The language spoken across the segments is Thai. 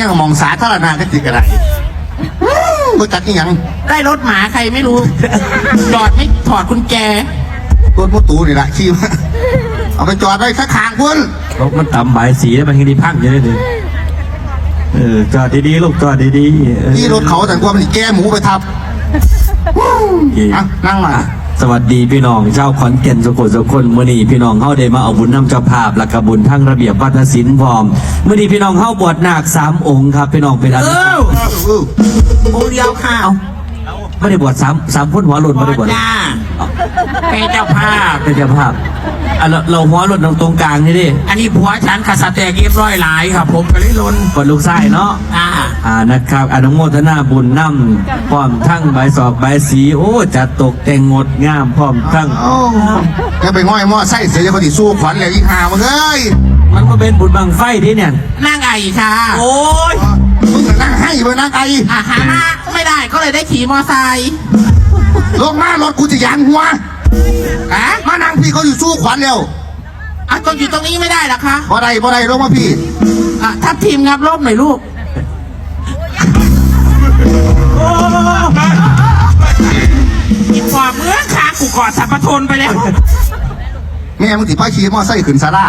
ยังมองสาธารณะก็ติกระไรบ่จักอีหยังได้รถหมาใครไม่รู้ จอดไม่ถอดกุญแจรถมอตูนี่แหละขี่าเอาไปจอดไว้ข้างๆพุ่นรถมันต่ำใบสีแล้วมันยังดีพังอยู่เลยเออจอดดีๆลูกจอดดีๆที่รถเขาแต่กลัวมันสิแก้หมูไปทับอะนั่งมา สวัสดีพี่น้องชาวขอนแก่นสุโขสุคนมื่อนี้พี่น้องเข้าได้มาเอาบุญน้ำเจ้าภาพและกบุญทั้งระเบียบวัฒนศิลป์พร้อมมื่อนี้พี่น้องเข้าบวชนาคสามองค์ครับ พี่น้องเป็นอันเออเออองค์เดียวค่ะไม่ได้บวชสามสามพ้นหัวหล่นไม่ได้บวชจ้าเป็นเจ้าภาพเป็นเจ้าภาพ อะเราเราหัวหล่นตรงตรงกลางนี่ดิอันนี้ผัวฉันขัดสแตกเรียบร้อยหลายครับ ผมก็เลยลนกดลูกไส้เนาะ อ่า อ่านะครับอนุโมทนาบุญนำพร้อมทั้งใบสอกใบสี โอ้จัดตกแต่งงดงามพร้อมทั้ง โอ้ยังไปง่อยหม้อไส้เสียจะคนที่สู้ขวัญเลยอีหามึงเอ้ยมันก็เป็นบุญบังไฟที่เนี่ย นั่งไอค่ะโอ้ยมึงน่ะนั่งให้ไปนั่งไออาหามาไม่ได้ก็เลยได้ขี่มอไซค์ลงมารถกูจะยันหัว อะมานั่งพี่เขาอยู่สู้ขวัญเร็วอะต้องอยู่ตรงนี้ไม่ได้เหรอคะบ่ได้บ่ได้ลงมาพี่ อะทับทีมงับร่มหน่อยลูกอีกกว่าเมื่อขากูกอดสัพพทนไปแล้ว แม่มึงติดป้ายขี่มอไซค์ขึ้นซาร่า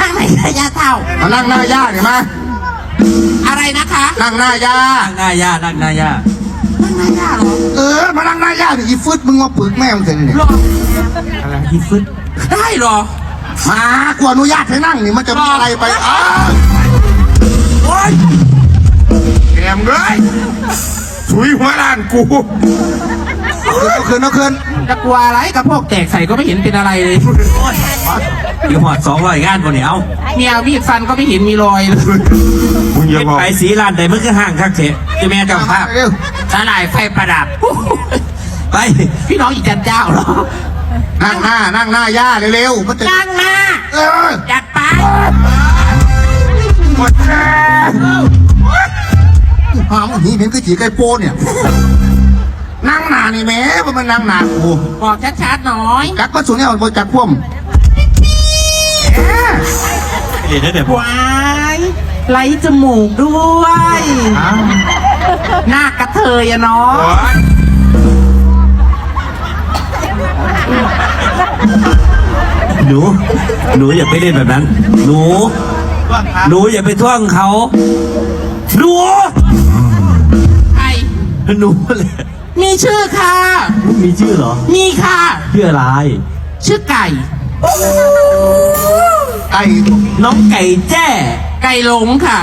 นั่งไหนระยะเท่า มานั่งหน้าย่าเห็นไหมอะไรนะคะ นั่งหน้าย่านั่งหน้ายานั่งหน้ายานั่งหน้ายาเหรอ เอ อมานั่งหน้าย่าดิอีฟึดมึงมาปึกแม่มึงเถอะเนี่ยหรออะไรที่ฟึดได้เหรอมากูอนุญาตให้นั่งนี่มันจะมีอะไรไปอ้าวโอ๊ยแหมเลยถุยหัวล้านกูเอาคืนเอาคืนจะกลัวอะไรกับพวกแตกใส่ก็ไม่เห็นเป็นอะไรเลยอยู่หอดสองร้อยงานบนเนี่ยเอาเมียมีดฟันก็ไม่เห็นมีรอยเลยมึงอย่าเป็นบอกไปสีลานใดมันคือห่างคักเถอะจะแม่เจ้าภาพเร็วสลายไฟประดับ ไป พี่น้องอีจันเจ้าเหรอนั่งหน้า นั่งหน้าย่าเร็วๆมันจะนั่งหน้าเออจัดไปหมดแล้หามหีเป็นคือจีไก่โป้เนี่ย นั่งหนานี่แหม่ว่ามันนั่งหนากูบอกชัดๆหน่อยกักมาสูงเนี่ยมันบจากพ่วมเดี๋ยวเดี๋ยววายไล่จมูกด้วยอ้าวหน้ากระเทยอะเนาะ หนู หนูอย่าไปเล่นแบบนั้น หนู หนูอย่าไปท่วงเขา หนู ใครหนูเลยมีชื่อค่ะ มีชื่อเหรอ มีค่ะ ชื่ออะไร ชื่อไก่ ไก่ น้องไก่แจ้ ไก่หลงค่ะ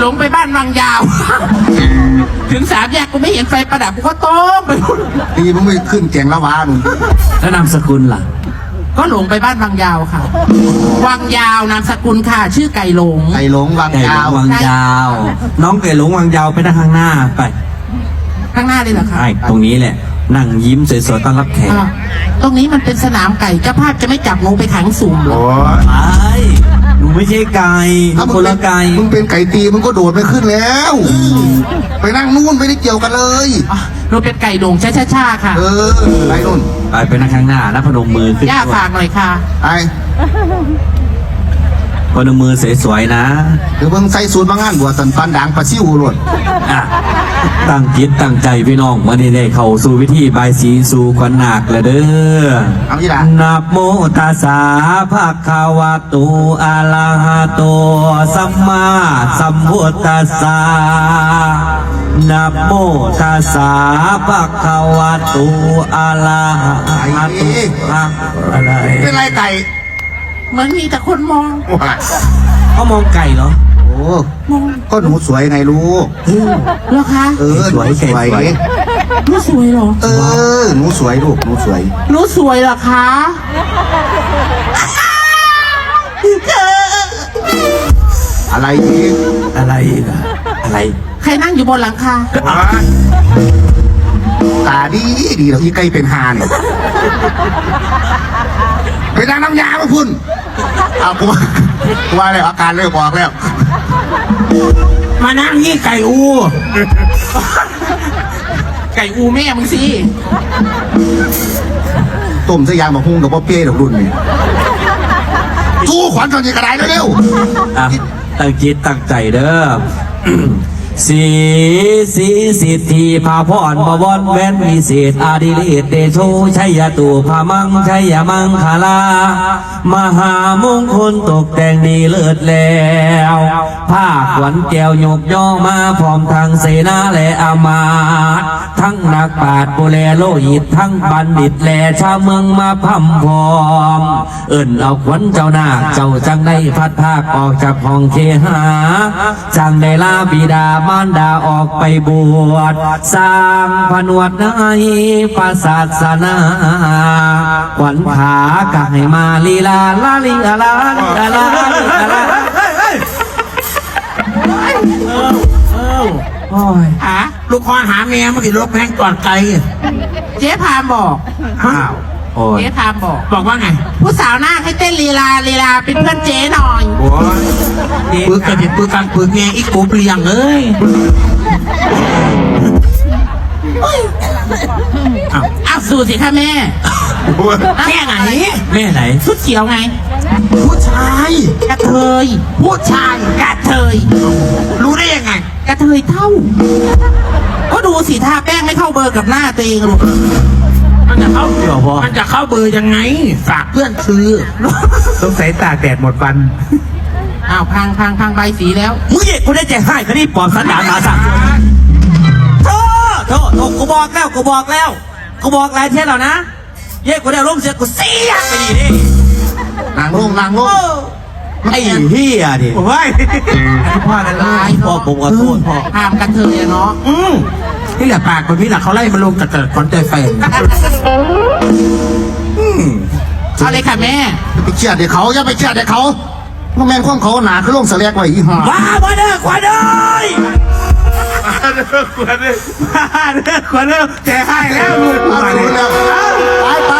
หลงไปบ้านวังยาว ถึงสามแยกกูไม่เห็นไฟประดับกูก็ต้มไปหมดตีมึงไปขึ้นแกงละวาหนูแล้วนามสกุลล่ะ ก็หลงไปบ้านวังยาวค่ะ วังยาวนามสกุลค่ะ ชื่อไก่หลง ไก่หลงวางไก่หลยางววังยาว น้องไก่หลงวังยาวไปนั่งข้างหน้าไปข้างหน้าเลยเหรอคะใช่ตรงนี้แหละ นั่งยิ้มสวยๆต้อนรับแขกอะตรงนี้มันเป็นสนามไก่เจ้าภาพจะไม่จับงูไปขังสุ่มเหรอโอ้ยไอ้ หนูไม่ใช่ไก่หนูถ้ามึคงนเป็ละนไก่มึงเป็นไก่ตีมึงก็โดดไม่ขึ้นแล้ว ไปนั่งนู่นไม่ได้เกี่ยวกันเลย อะเราเป็นไก่โด่งช้าๆๆค่ะ เออไปนู่นไปไปนั่งข้างหน้าแล้วพนมมือขึ้นย่าฝากหน่อยค่ะ ไปพนมมือสวยๆนะ เดี๋ยวเบิ่งใส่สูตรมางานบวชสันปันด่างปลาซิวหลด อะ ตั้งจิตตั้งใจพี่น้องวันนี้ได้เข้าสู่วิธีบายสีสู่ขวัญนาคแล้วเด้อเอาอีหล่ะนะโมตัสสะภะคะวะโตอะระหะโตสัมมาสัมพุทธัสสะนะโมตัสสะภะคะวะโตอะระหะโตอะอะไรเป็นไรไก่เหมือนมีแต่คนมองว่าเขามองไก่เหรอโอ้ ก็หนูสวยไงลูกเหรอคะเออหนูสวย หนูสวยเหรอ เออ หนูสวยลูก หนูสวย หนูสวยเหรอคะอะไรอีกอะไรนะอะไร ใครนั่งอยู่บนหลังคาว่าตาดีดีแล้วอีไก่เป็นหานไปนั่งน้ำยามาพุ่นเอากูว่ากูว่าแล้วอาการเริ่มออกแล้ว มานั่งนี่ไก่อู ไก่อูแม่มึงสิต้มสยางมาหุ้งกับพ่อเป้ดอกรุ่นนี่สู้ขวัญตอนนี้กระไดเร็วอะตั้งจิตตั้งใจเด้อ สีสีสิทธิพาพรบวรแวนวิเศษอาดิเลตเตโชชัยตูพามังชัยมังคลามหามงคลตกแต่งดีเลิศแล้วผ้าขวัญแก้วยกย่อมาพร้อมทางเสนาและอามาทั้งนักปราชญ์โบแลโลหิตทั้งบัณฑิตแลชาวเมืองมาพัมพร้อม เอิ่นเอาขวัญเจ้านาเจ้าจังได้พัดภาคออกจากห้องเคหาจังได้ลาบิดามารดาออกไปบวชสร้างผนวดในปศาสนาขวัญขากะให้มาลีลาลาลิงอาลาลิงอาลาลิงอาลาโอ้ยหาลูกคอหาเมียมันกี่รถแพงก่อนไกล เจ๊พามบอกอ้าว โอ้ย เจ๊พามบอก บอกว่าไงผู้สาวหน้าให้เต้นลีลาลีลาเป็นเพื่อนเจ๊หน่อย โอ้ยปืนกระดิ่งปืนกลางปืนเมียอีกกูเปลี่ยงเอ้ยอ้าวสู้สิค่ะแม่แม่ไหน แม่ไหน ชุดเขียวไง ผู้ชาย กระเทย ผู้ชาย กระเทย รู้ได้ยังไง กระเทยเท่า ก็ดูสิท่าแป้งไม่เข้าเบอร์กับหน้าตัวเองลูก มันจะเข้าเดี๋ยวพอ มันจะเข้าเบอร์ยังไง ฝากเพื่อนซื้อต้องใส่ตากแดดหมดวัน อ้าวพังพังพังใบสีแล้ว มึงเห็นกูได้ใจให้คดีปลอมสันดานมาสั่งโทษโทษโทษกูบอกแล้วกูบอกแล้วกูบอกหลายเที่ยแล้วนะเย้กูได้ร่มเสียกูเสียไปดีดิๆนางลงนางลงไอ้เฮียดิโอ้ยพ่อนั่นเลลายยพ่อผมขอโทษพ่อพามกระเทยอะเนาะ อืม นี่แหละปากคนนี้แหละเขาไล่มาลงกับคอนใจแฟนเอาเลยค่ะแม่อย่าไปเชื่อเด็กเขาอย่าไปเชื่อเด็กเขาว่าแม่นความเขาหนาคือลงเสลกไว้อีห่าว้าบ่เด้อขวัญเอ้ยเลิกกว่าเลิกเลิกกว่าเลิกแต่ให้แล้วลูกเอามาดูเลยแล้วไปไป